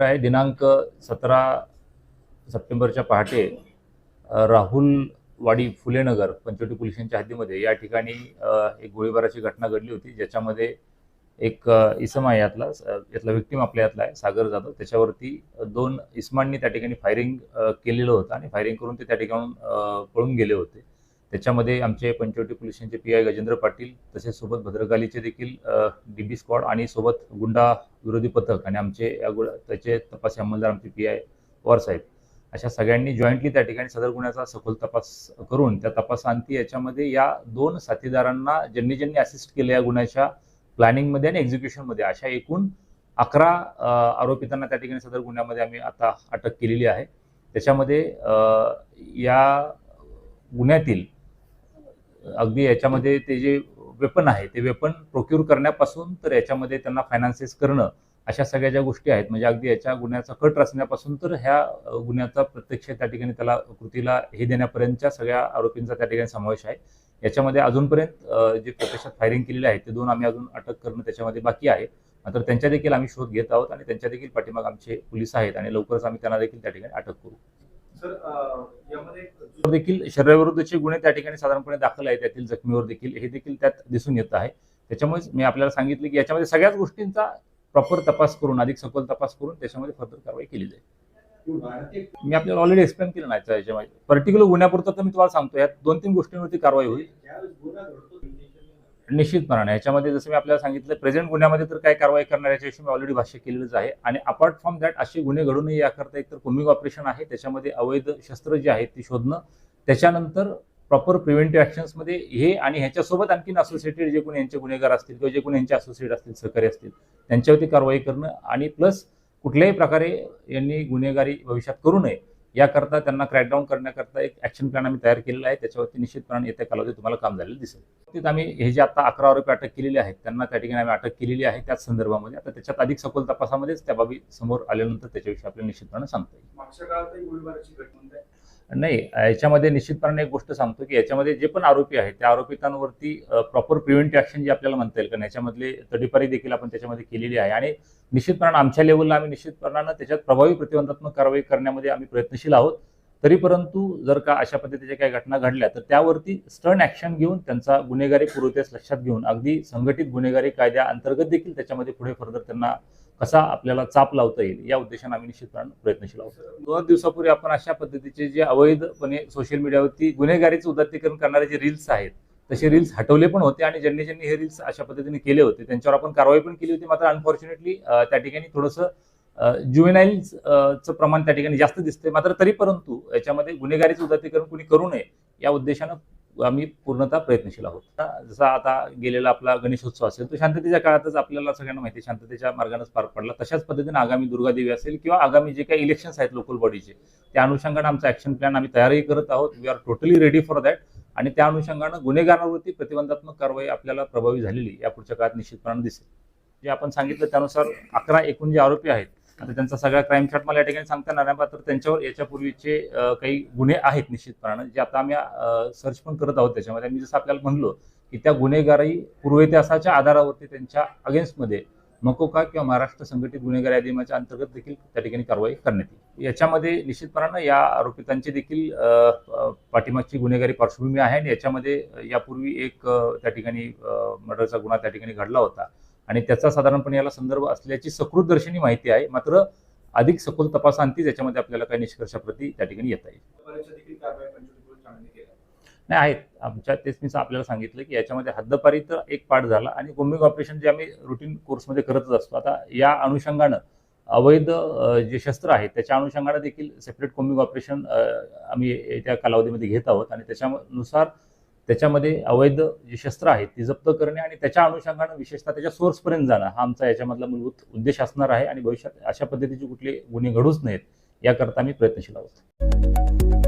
आहे? दिनांक सतरा सप्टेंबरच्या पहाटे राहुल वाडी फुलेनगर पंचवटी पोलिसांच्या हद्दीमध्ये या ठिकाणी एक गोळीबाराची घटना घडली होती ज्याच्यामध्ये एक इसम आहे यातला यातला विक्टीम आपल्या यातला आहे सागर जाधव. त्याच्यावरती दोन इस्मांनी त्या ठिकाणी फायरिंग केलेलं होतं आणि फायरिंग करून ते त्या ठिकाणून पळून गेले होते. त्याच्यामध्ये आमचे पंचवटी पोलिसांचे पी आय गजेंद्र पाटील तसेच सोबत भद्रकालीचे देखील डी बी स्क्वॉड आणि सोबत गुंडा विरोधी पथक आणि आमचे या गुड त्याचे तपासी अंमलदार आमचे पी आय पवार साहेब. अशा सगळ्यांनी जॉईंटली त्या ठिकाणी सदर गुन्ह्याचा सखोल तपास करून त्या तपासांती याच्यामध्ये या दोन साथीदारांना ज्यांनी ज्यांनी असिस्ट केलं या गुन्ह्याच्या प्लॅनिंगमध्ये आणि एक्झिक्युशनमध्ये अशा एकूण अकरा आरोपितांना त्या ठिकाणी सदर गुन्ह्यामध्ये आम्ही आता अटक केलेली आहे. त्याच्यामध्ये या गुन्ह्यातील अगदी याच्यामध्ये ते जे वेपन आहे ते वेपन प्रोक्यूर करण्यापासून तर याच्यामध्ये त्यांना फायनान्सेस करणं अशा सगळ्या ज्या गोष्टी आहेत म्हणजे अगदी याच्या गुन्ह्याचा कट रचण्यापासून तर ह्या गुन्ह्याचा प्रत्यक्ष त्या ठिकाणी त्याला कृतीला हे देण्यापर्यंतच्या सगळ्या आरोपींचा त्या ठिकाणी समावेश आहे. याच्यामध्ये अजूनपर्यंत जे प्रत्यक्षात फायरिंग केलेले आहेत ते दोन आम्ही अजून अटक करणं त्याच्यामध्ये बाकी आहे. मात्र त्यांच्या देखील आम्ही शोध घेत आहोत आणि त्यांच्या देखील पाठीमाग आमचे पोलीस आहेत आणि लवकरच आम्ही त्यांना देखील त्या ठिकाणी अटक करू. देखील शरीराविरुद्धचे गुन्हे त्या ठिकाणी साधारणपणे दाखल आहेत त्यातील जखमीवर देखील हे देखील त्यात दिसून येत आहे. त्याच्यामुळेच मी आपल्याला सांगितले की याच्यामध्ये सगळ्याच गोष्टींचा प्रॉपर तपास करून अधिक सखोल तपास करून त्याच्यामध्ये फर्दर कारवाई केली जाईल. मी आपल्याला ऑलरेडी एक्सप्लेन केलं नाही याच्यामध्ये. पर्टिक्युलर गुन्ह्यापुरतं तर मी तुम्हाला सांगतो यात दोन तीन गोष्टींवरती कारवाई होईल. निश्चितपणाने. याच्यामध्ये जसं मी आपल्याला सांगितलं प्रेझेंट गुन्ह्यामध्ये तर काय कारवाई करणार याच्याविषयी मी ऑलरेडी भाष्य केलेलंच आहे. आणि अपार्ट फ्रॉम दॅट असे गुन्हे घडू नये याकरता एक तर कुमिंग ऑपरेशन आहे त्याच्यामध्ये अवैध शस्त्र जे आहेत ती शोधणं त्याच्यानंतर प्रॉपर प्रिव्हेंटिव्ह ॲक्शन्समध्ये हे आणि ह्याच्यासोबत आणखीन असोसिएटेड जे कोणी यांचे गुन्हेगार असतील किंवा जे कोणी यांचे असोसिएट असतील सहकारी असतील त्यांच्यावरती कारवाई करणं आणि प्लस कुठल्याही प्रकारे यांनी गुन्हेगारी भविष्यात करू नये. याकरता त्यांना क्रॅकडाऊन करण्याकरता एक ॲक्शन प्लॅन आम्ही तयार केलेला आहे. त्याच्यावरती निश्चितपणे येत्या कालावधी तुम्हाला काम झालेलं दिसेल. तिथे आम्ही हे जे आता अकरा आरोपी अटक केलेले आहेत त्यांना त्या ठिकाणी आम्ही अटक केलेली आहे. त्याच संदर्भामध्ये आता त्याच्यात अधिक सखोल तपासामध्येच त्या बाबी समोर आल्यानंतर त्याच्याविषयी आपल्याला निश्चितपणे सांगता येईल. नाही याच्यामध्ये निश्चितपणे एक गोष्ट सांगतो की याच्यामध्ये जे पण आरोपी आहेत त्या आरोपितांवरती प्रॉपर प्रिव्हेंटिव्ह ॲक्शन जी आपल्याला म्हणता येईल कारण याच्यामधले तडीपारी देखील आपण त्याच्यामध्ये केलेली आहे. आणि निश्चितपणानं आमच्या लेवलला आम्ही निश्चितपणानं त्याच्यात प्रभावी प्रतिबंधात्मक कारवाई करण्यामध्ये आम्ही प्रयत्नशील आहोत. तरी परंतु जर का अशा पद्धतीच्या काही घटना घडल्या तर त्यावरती स्टर्न ॲक्शन घेऊन त्यांचा गुन्हेगारी पूर्वतेस लक्षात घेऊन अगदी संघटित गुन्हेगारी कायद्या अंतर्गत देखील त्याच्यामध्ये पुढे फर्दर त्यांना कसा आपल्याला चाप लावता येईल या उद्देशाने आम्ही निश्चितपणे प्रयत्नशील आहोत. दोन दिवसापूर्वी आपण अशा पद्धतीचे जे अवैधपणे सोशल मीडियावरती गुन्हेगारीचं उदात्तीकरण करणारे जे रील्स आहेत तसे रील्स हटवले पण होते आणि ज्यांनी ज्यांनी हे रील्स अशा पद्धतीने केले होते त्यांच्यावर आपण कारवाई पण केली होती. मात्र अनफॉर्च्युनेटली त्या ठिकाणी थोडंसं जुवेनाईलचं प्रमाण त्या ठिकाणी जास्त दिसते मात्र तरी परंतु याच्यामध्ये गुन्हेगारीचं उदात्तीकरण कुणी करू नये या उद्देशानं आम्ही पूर्णतः प्रयत्नशील आहोत. जसा आता गेलेला आपला गणेशोत्सव असेल तो शांततेच्या काळातच आपल्याला सगळ्यांना माहिती आहे, शांततेच्या मार्गानेच पार पडला. तशाच पद्धतीने आगामी दुर्गादेवी असेल किंवा आगामी जे काही इलेक्शन्स आहेत लोकल बॉडीचे त्या अनुषंगाने आमचा ऍक्शन प्लॅन आम्ही तयारही करत आहोत. We are totally ready for that आणि त्या अनुषंगानं गुन्हेगारांवरती प्रतिबंधात्मक कारवाई आपल्याला प्रभावी झालेली या पुढच्या काळात निश्चितपणाने दिसेल. जे आपण सांगितलं त्यानुसार अकरा एकूण जे आरोपी आहेत. आता त्यांचा सगळा क्राईम चार्ट मला या ठिकाणी सांगता येणार नाही मात्र त्यांच्यावर याच्यापूर्वीचे काही गुन्हे आहेत निश्चितपणानं जे आता आम्ही सर्च पण करत आहोत. त्याच्यामध्ये मी जसं आपल्याला म्हणलो की त्या गुन्हेगारी पूर्वेतिहासाच्या आधारावरती त्यांच्या अगेन्स्टमध्ये मकोका किंवा महाराष्ट्र संघटित गुन्हेगारी अधिनियमाच्या अंतर्गत देखील त्या ठिकाणी कारवाई करण्यात येईल. याच्यामध्ये निश्चितपणानं या आरोपितांची देखील पाठीमागची गुन्हेगारी पार्श्वभूमी आहे आणि याच्यामध्ये यापूर्वी एक त्या ठिकाणी मर्डरचा गुन्हा त्या ठिकाणी घडला होता. आणि त्याचा साधारणपणे याला संदर्भ असल्याची सकृतदर्शनी माहिती आहे. मात्र अधिक सखोल तपासांतीच याच्यामध्ये आपल्याला काही निष्कर्षाप्रती त्या ठिकाणी येता येईल. नाही आहेत. आमच्या तेच मी आपल्याला सांगितलं की याच्यामध्ये हद्दपारी तर एक पार्ट झाला आणि कोम्बिंग ऑपरेशन जे आम्ही रुटीन कोर्समध्ये करतच असतो. आता या अनुषंगानं अवैध जे शस्त्र आहेत त्याच्या अनुषंगानं देखील सेपरेट कोम्बिंग ऑपरेशन आम्ही येत्या कालावधीमध्ये घेत आहोत. आणि त्याच्यानुसार त्याच्यामध्ये अवैध जी शस्त्र आहेत ती जप्त करणे आणि त्याच्या अनुषंगानं विशेषतः त्याच्या सोर्सपर्यंत जाणं हा आमचा याच्यामधला मूलभूत उद्देश असणार आहे आणि भविष्यात अशा पद्धतीचे कुठले गुन्हे घडूच नाहीत याकरता आम्ही प्रयत्नशील आहोत.